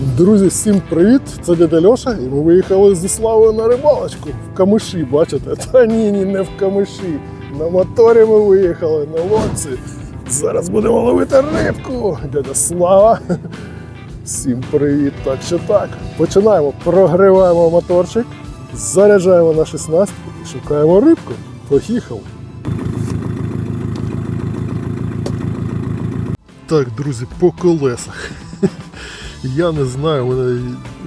Друзі, всім привіт! Це дядя Льоша, і ми виїхали зі Славою на рибалочку в камиші, бачите? Та ні, ні, не в камиші. На моторі ми виїхали на лодці. Зараз будемо ловити рибку. Дядя Слава. Всім привіт! Так що так. Починаємо. Прогріваємо моторчик, заряджаємо на 16 і шукаємо рибку. Поїхали. Так, друзі, по колесах. Я не знаю,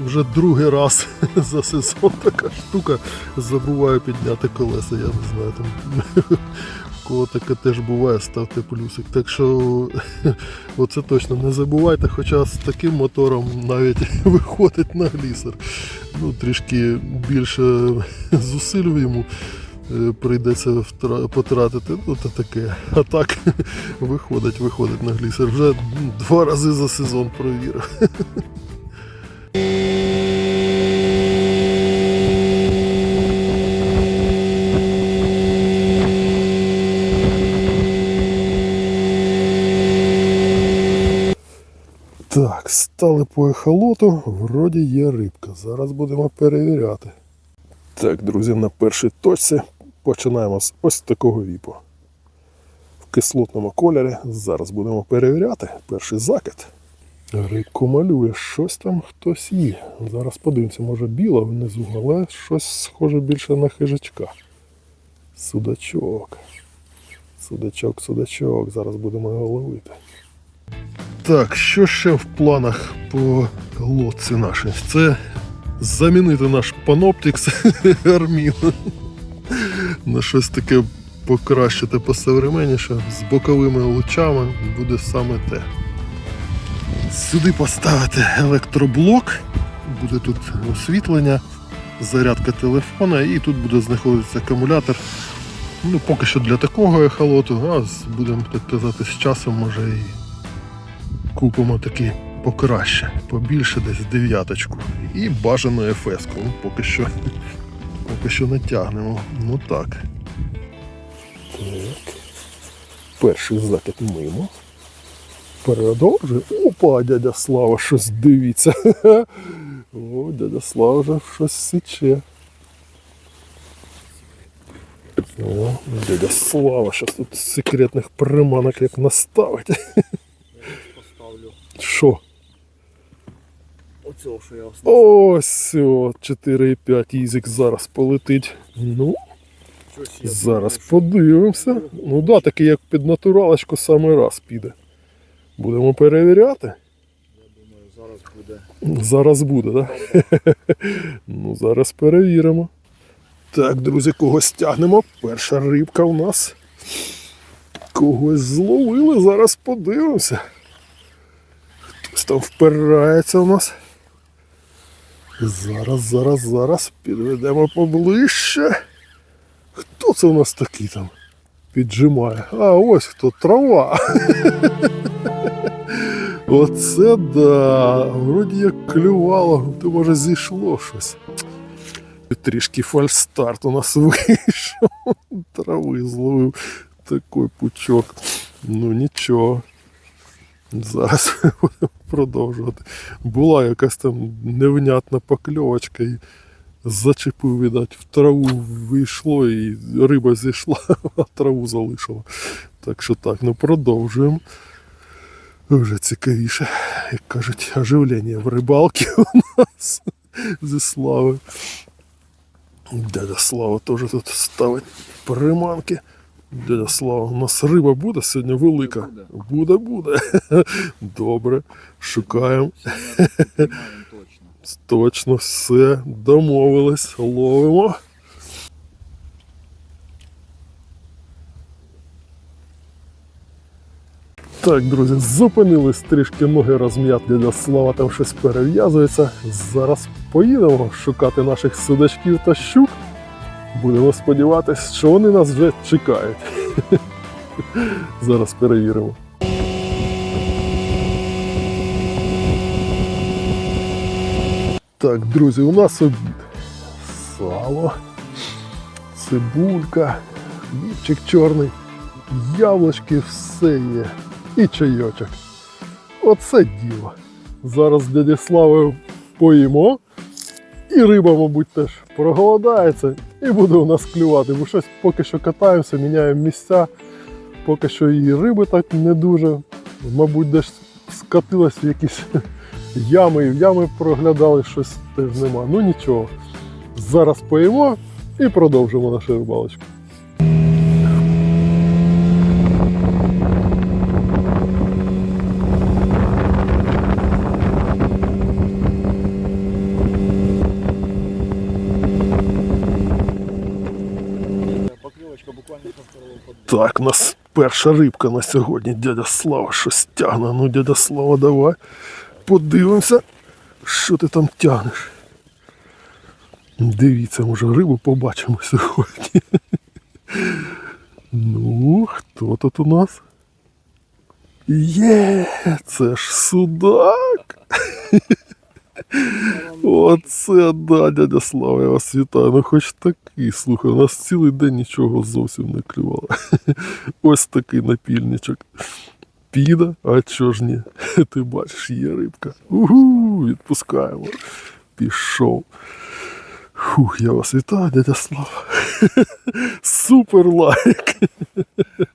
вже другий раз за сезон така штука. Забуваю підняти колеса, я не знаю. Там кого таке теж буває, ставте плюсик. Так що оце точно не забувайте, хоча з таким мотором навіть виходить на глісер. Ну, трішки більше зусиль йому прийдеться потратити. Ну, то таке. А так виходить, виходить на глісер. Вже два рази за сезон провірив. Так, стали по ехолоту, вроді є рибка. Зараз будемо перевіряти. Так, друзі, на першій точці починаємо з ось такого віпу. В кислотному кольорі. Зараз будемо перевіряти. Перший закид. Рибку малює, щось там хтось є. Зараз подивимося, може біла внизу, але щось схоже більше на хижачка. Судачок. Судачок, судачок. Зараз будемо його ловити. Так, що ще в планах по лодці нашій? Це замінити наш Panoptix Armin на щось таке покращити посовременніше з боковими лучами буде саме те. Сюди поставити електроблок, буде тут освітлення, зарядка телефона і тут буде знаходитися акумулятор. Ну, поки що для такого ехолоту, а будемо так казати, з часом може і купимо такі покраще, побільше десь дев'яточку. І бажану ефеску. Ну, поки що, поки що натягнемо. Ну так. Так. Перший закид мимо. Продовжує. Опа, дядя Слава, щось дивіться. О, дядя Слава вже щось січе. О, дядя Слава, щось тут секретних приманок як наставить. поставлю Що? Оцього, що я основав. Ось, о, 4,5 ізик зараз полетить. Ну, зараз подивимося. Ну да, такий як під натуралочку саме раз піде. Будемо перевіряти. Я думаю, зараз буде. Зараз буде, так? ну, зараз перевіримо. Так, друзі, когось тягнемо. Перша рибка у нас. Когось зловили, зараз подивимося. Хтось там впирається у нас. Зараз, зараз, зараз підведемо поближче. Хто це у нас такий там? Піджимає. А, ось хто трава. Оце да. Вроді як клювало, то може зійшло щось. Трішки фальстарт у нас вийшов. Трави зловив такий пучок. Ну нічого. Зараз будемо продовжувати. Була якась там невнятна покльовочка і зачепив, видать, в траву вийшло і риба зійшла, а траву залишила. Так що так, ну продовжуємо. Вже цікавіше, як кажуть, оживлення в рибалці у нас зі слави. Дядя Слава теж тут ставить приманки. Дядя Слава, у нас риба буде сьогодні велика. Буде, буде. Добре. Шукаємо. Точно. Точно все. Домовились. Ловимо. Так, друзі, зупинились трішки ноги розм'яти дядя Слава там щось перев'язується. Зараз поїдемо шукати наших судачків та щук. Будемо сподіватися, що вони нас вже чекають. Зараз перевіримо. Так, друзі, у нас обід. Сало, цибулька, хлібчик чорний, яблучки, все є. І чайочок. Оце діло. Зараз дяді Славою поїмо. І риба, мабуть, теж проголодається і буде у нас клювати. Бо щось поки що катаємося, міняємо місця. Поки що і риби так не дуже. Мабуть, десь скатилась в якісь ями, в ями проглядали, щось теж нема. Ну нічого. Зараз поїмо і продовжимо нашу рибалочку. Так, нас перша рибка на сьогодні. Дядя Слава щось тягне. Ну, дядя Слава, давай. Подивимося, що ти там тягнеш. Дивіться, може рибу побачимо сьогодні. Ну, хто тут у нас? Є, це ж судак. Оце да, дядя Слава, я вас вітаю. Ну хоч такий, слухай, у нас цілий день нічого зовсім не клювало. Ось такий напільничок. Піда, а чого ж ні? Ти бачиш, є рибка. Угу, відпускаємо. Пішов. Фух, я вас вітаю, дядя Слава. Супер лайк.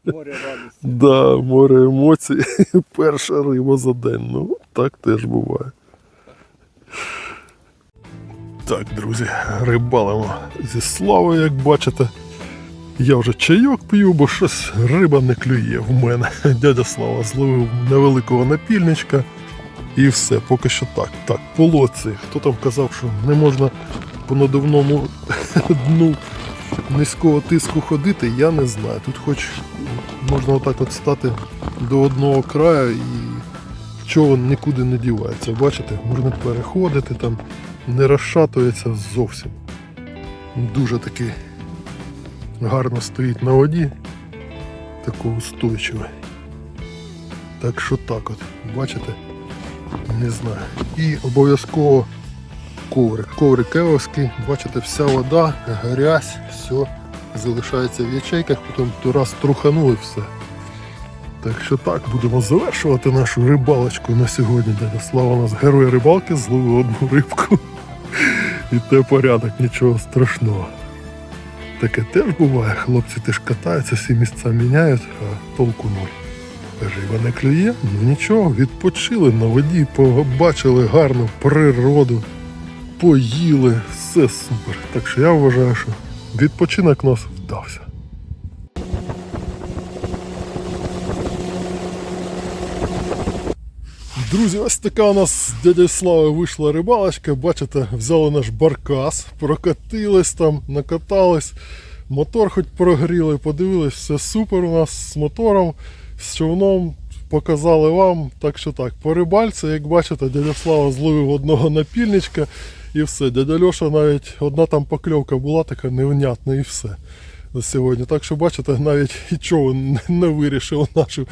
Море радости. Да, море емоцій. Перша риба за день. Ну, так теж буває. Так, друзі, рибалимо зі славою, як бачите. Я вже чайок п'ю, бо щось риба не клює в мене. Дядя Слава зловив невеликого напільничка. І все, поки що так. Так, по лодці. Хто там казав, що не можна по надувному дну низького тиску ходити, я не знаю. Тут хоч можна отак от стати до одного краю і човен нікуди не дівається. Бачите, можна переходити там, не розшатується зовсім. Дуже такий гарно стоїть на воді, такий устойчивий. Так що так от, бачите? Не знаю. І обов'язково коврик. Коврик евовський, бачите, вся вода, грязь, все залишається в ячейках, потім раз труханули все. Так що так, будемо завершувати нашу рибалочку на сьогодні. Дядя Слава у нас герой рибалки, зловив одну рибку. І те порядок, нічого страшного. Таке теж буває, хлопці теж катаються, всі місця міняють, а толку нуль. Риба не клює, ну нічого, відпочили на воді, побачили гарну природу, поїли, все супер. Так що я вважаю, що відпочинок нас вдався. Друзі, ось така у нас з дядя Слави вийшла рибалочка. Бачите, взяли наш баркас, прокатились там, накатались, мотор хоч прогріли, подивились, все супер у нас з мотором, з човном. Показали вам, так що так, по рибальці, як бачите, дядя Слава зловив одного напільничка і все. Дядя Льоша навіть одна там покльовка була така невнятна і все сьогодні. Так що бачите, навіть човен не вирішив нашу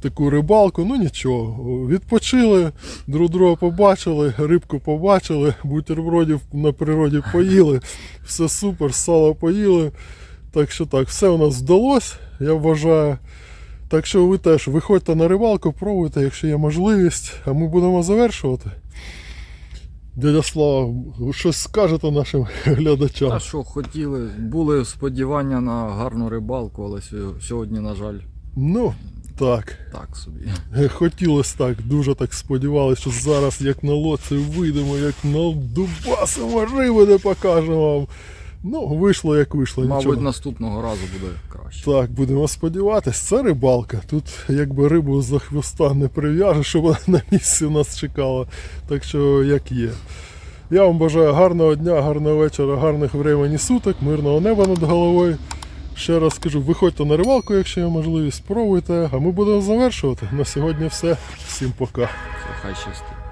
таку рибалку. Ну нічого, відпочили, друг друга побачили, рибку побачили, бутербродів на природі поїли, все супер, сало поїли. Так що так, все у нас вдалося, я вважаю. Так що ви теж виходьте на рибалку, пробуйте, якщо є можливість, а ми будемо завершувати. Дядя Слава, щось скажете нашим глядачам? Та що хотіли, були сподівання на гарну рибалку, але сьо- сьогодні, на жаль, Ну, так. так собі. Хотілося так, дуже так сподівалися, що зараз як на лоці вийдемо, як на дубасимо риби не покажемо вам. Ну, вийшло як вийшло. Мабуть, нічого. наступного разу буде краще. Так, будемо сподіватись, це рибалка. Тут якби рибу за хвоста не прив'яжеш, щоб вона на місці у нас чекала. Так що як є. Я вам бажаю гарного дня, гарного вечора, гарних времені суток, мирного неба над головою. Ще раз скажу, виходьте на рибалку, якщо є можливість, спробуйте, а ми будемо завершувати. На сьогодні все. Всім пока. Хай щастить.